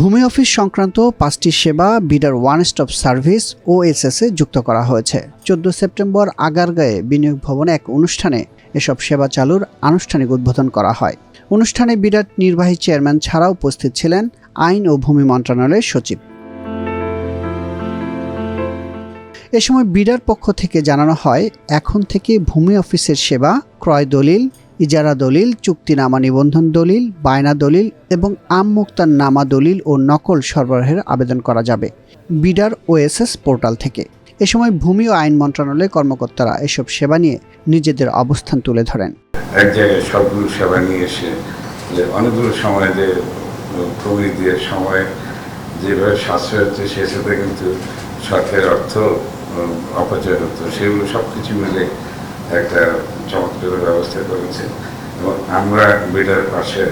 ভূমি অফিস সংক্রান্ত পাঁচটি সেবা বিডার ওয়ান স্টপ সার্ভিস ওএসএস এ যুক্ত করা হয়েছে। চোদ্দ সেপ্টেম্বর আগারগাঁয়ে বিনিয়োগ ভবনে এক অনুষ্ঠানে এসব সেবা চালুর আনুষ্ঠানিক উদ্বোধন করা হয়। অনুষ্ঠানে বিরাট নির্বাহী চেয়ারম্যান ছাড়াও উপস্থিত ছিলেন আইন ও ভূমি মন্ত্রণালয়ের সচিব। এ সময় বিডার পক্ষ থেকে জানানো হয়, এখন থেকে ভূমি অফিসের সেবা ক্রয় দলিল ইজারা দলিল চুক্তিনামা নিবন্ধন দলিল, বায়না দলিল এবং আম মুক্তার নামা দলিল ও নকল সরবরাহের আবেদন করা যাবে বিডার ওএসএস পোর্টাল থেকে। এ সময় ভূমি ও আইন মন্ত্রণালয়ের কর্মকর্তারা এসব সেবা নিয়ে নিজেদের অবস্থান তুলে ধরেন। এক জায়গায় সবগুলো সেবা নিয়ে এসে যে অনেকগুলো সময় যে প্রবৃদ্ধির সময় যেভাবে সাশ্রয় হচ্ছে, সে সাথে কিন্তু সরকারের অর্থ অপচয় হতো সেগুলো সব কিছু মিলে একটা চমৎকার ব্যবস্থা করেছে। এবং আমরা বিডার পাশে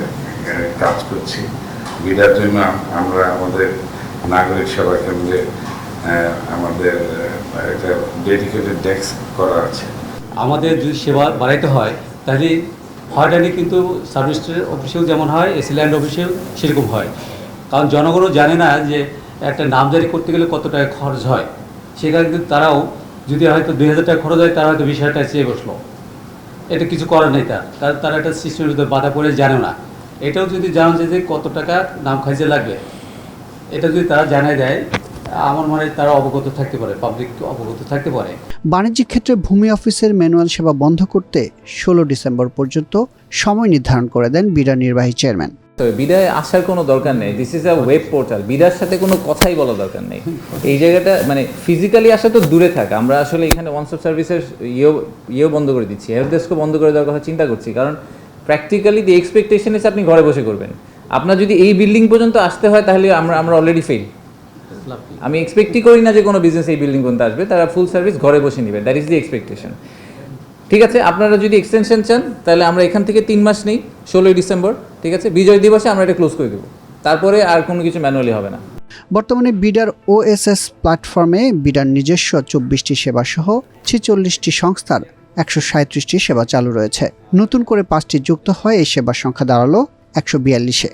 কাজ করছি। বিডার জন্য আম- আমরা আমাদের নাগরিক সেবা কেন্দ্রে আমাদের একটা ডেডিকেটেড ডেস্ক করা আছে। আমাদের যদি সেবা বাড়াইতে হয়, তাহলে হয়রানি কিন্তু সার্ভিস অফিসেও যেমন হয় এসি ল্যান্ড অফিসেও সেরকম হয়। কারণ জনগণও জানে না যে একটা নামজারি করতে গেলে কত টাকা খরচ হয়। সেখানে কিন্তু তারাও যদি হয়তো দুই হাজার টাকা খরচ হয়, তারা হয়তো বিশ হাজার টাকা চেয়ে বসল। এটা কিছু করার নেই তার। কারণ তারা একটা সিস্টেমের ভিতরে বাধা পড়ে জানে না। এটাও যদি জানা যে কত টাকা নাম খাইজে লাগবে, এটা যদি তারা জানায় দেয় আমার মনে হয় তারা অবগত থাকতে পারে পাবলিক অবগত থাকতে পারে। বাণিজ্যিক ক্ষেত্রে ভূমি অফিসের ম্যানুয়াল সেবা বন্ধ করতে ষোলো ডিসেম্বর পর্যন্ত সময় নির্ধারণ করে দেন বিডার নির্বাহী চেয়ারম্যান। তবে বিদায় আসার কোনো দরকার নেই। This is a web portal বিদার সাথে কোনো কথাই বলা দরকার নেই। এই জায়গাটা মানে ফিজিক্যালি আসা তো দূরে থাক। আমরা আসলে এখানে ওয়ান স্টপ সার্ভিসের ইয়েও ইয়েও বন্ধ করে দিচ্ছি। হেল্প ডেস্কও বন্ধ করে দেওয়ার কথা চিন্তা করছি। কারণ প্র্যাকটিক্যালি দি এক্সপেকটেশন এসে আপনি ঘরে বসে করবেন। আপনার যদি এই বিল্ডিং পর্যন্ত আসতে হয় তাহলে আমরা আমরা অলরেডি ফেল আমি এক্সপেক্টই করি না যে কোনো বিজনেস এই বিল্ডিং পর্যন্ত আসবে তারা ফুল সার্ভিস ঘরে বসে নেবে দ্যাট ইজ দি এক্সপেকটেশন ঠিক আছে? আপনারা যদি এক্সটেনশন চান তাহলে আমরা এখান থেকে তিন মাস নেই ষোলোই ডিসেম্বর ঠিক আছে? বিজয় দিবসে আমরা এটা ক্লোজ করে দেবো। তারপরে আর কোনো কিছু ম্যানুয়ালি হবে না। বর্তমানে বিডার ওএসএস প্ল্যাটফর্মে বিডার নিজস্ব চব্বিশটি সেবা সহ ছেচল্লিশটি সংস্থার একশো সাঁত্রিশটি সেবা চালু রয়েছে। নতুন করে পাঁচটি যুক্ত হয় এই সেবার সংখ্যা দাঁড়াল একশো বিয়াল্লিশে।